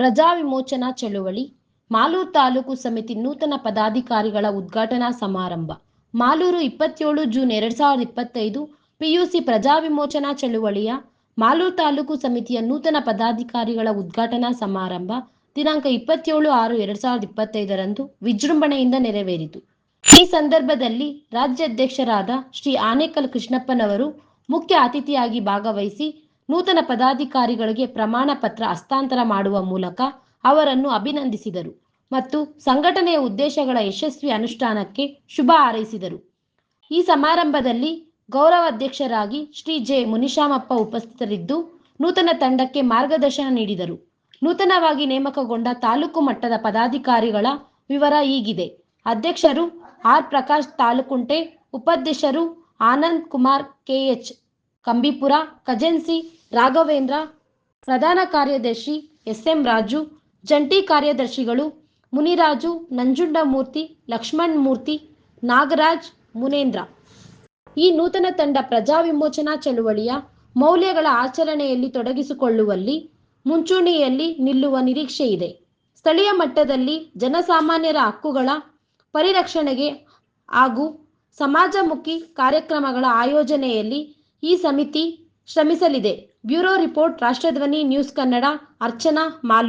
ಪ್ರಜಾ ವಿಮೋಚನಾ ಚಳುವಳಿ, ಮಾಲೂರು ತಾಲೂಕು ಸಮಿತಿ ನೂತನ ಪದಾಧಿಕಾರಿಗಳ ಉದ್ಘಾಟನಾ ಸಮಾರಂಭ, ಮಾಲೂರು ಇಪ್ಪತ್ತೇಳು ಜೂನ್ ಎರಡ್ ಸಾವಿರದ ಇಪ್ಪತ್ತೈದು ಪಿಯುಸಿ ಪ್ರಜಾ ವಿಮೋಚನಾ ಚಳುವಳಿಯ ಮಾಲೂರು ತಾಲೂಕು ಸಮಿತಿಯ ನೂತನ ಪದಾಧಿಕಾರಿಗಳ ಉದ್ಘಾಟನಾ ಸಮಾರಂಭ ದಿನಾಂಕ ಇಪ್ಪತ್ತೇಳು ಆರು ಎರಡ್ ಸಾವಿರದ ಇಪ್ಪತ್ತೈದರಂದು ವಿಜೃಂಭಣೆಯಿಂದ ನೆರವೇರಿತು. ಈ ಸಂದರ್ಭದಲ್ಲಿ ರಾಜ್ಯಾಧ್ಯಕ್ಷರಾದ ಶ್ರೀ ಆನೇಕಲ್ ಕೃಷ್ಣಪ್ಪನವರು ಮುಖ್ಯ ಅತಿಥಿಯಾಗಿ ಭಾಗವಹಿಸಿ ನೂತನ ಪದಾಧಿಕಾರಿಗಳಿಗೆ ಪ್ರಮಾಣ ಪತ್ರ ಹಸ್ತಾಂತರ ಮಾಡುವ ಮೂಲಕ ಅವರನ್ನು ಅಭಿನಂದಿಸಿದರು ಮತ್ತು ಸಂಘಟನೆಯ ಉದ್ದೇಶಗಳ ಯಶಸ್ವಿ ಅನುಷ್ಠಾನಕ್ಕೆ ಶುಭ ಹಾರೈಸಿದರು. ಈ ಸಮಾರಂಭದಲ್ಲಿ ಗೌರವ ಅಧ್ಯಕ್ಷರಾಗಿ ಶ್ರೀ ಜೆ ಮುನಿಶಾಮಪ್ಪ ಉಪಸ್ಥಿತರಿದ್ದು, ನೂತನ ತಂಡಕ್ಕೆ ಮಾರ್ಗದರ್ಶನ ನೀಡಿದರು. ನೂತನವಾಗಿ ನೇಮಕಗೊಂಡ ತಾಲೂಕು ಮಟ್ಟದ ಪದಾಧಿಕಾರಿಗಳ ವಿವರ ಹೀಗಿದೆ ಅಧ್ಯಕ್ಷರು ಆರ್ ಪ್ರಕಾಶ್ ತಾಲೂಕುಂಟೆ, ಉಪಾಧ್ಯಕ್ಷರು ಆನಂದ್ ಕುಮಾರ್ ಕೆಎಚ್ ಕಂಬಿಪುರ, ಖಜೆನ್ಸಿ, ರಾಘವೇಂದ್ರ, ಪ್ರಧಾನ ಕಾರ್ಯದರ್ಶಿ ಎಸ್ಎಂ ರಾಜು, ಜಂಟಿ ಕಾರ್ಯದರ್ಶಿಗಳು ಮುನಿರಾಜು, ನಂಜುಂಡಮೂರ್ತಿ ಲಕ್ಷ್ಮಣ್ ಮೂರ್ತಿ ನಾಗರಾಜ್, ಮುನೇಂದ್ರ. ಈ ನೂತನ ತಂಡ ಪ್ರಜಾ ವಿಮೋಚನಾ ಚಳುವಳಿಯ ಮೌಲ್ಯಗಳ ಆಚರಣೆಯಲ್ಲಿ ತೊಡಗಿಸಿಕೊಳ್ಳುವಲ್ಲಿ ಮುಂಚೂಣಿಯಲ್ಲಿ ನಿಲ್ಲುವ ನಿರೀಕ್ಷೆ ಇದೆ. ಸ್ಥಳೀಯ ಮಟ್ಟದಲ್ಲಿ ಜನಸಾಮಾನ್ಯರ ಹಕ್ಕುಗಳ ಪರಿರಕ್ಷಣೆಗೆ ಹಾಗೂ ಸಮಾಜಮುಖಿ ಕಾರ್ಯಕ್ರಮಗಳ ಆಯೋಜನೆಯಲ್ಲಿ ಈ ಸಮಿತಿ ಶ್ರಮಿಸಲಿದೆ. Bureau report Rashtradhwani news Kannada Archana Malur.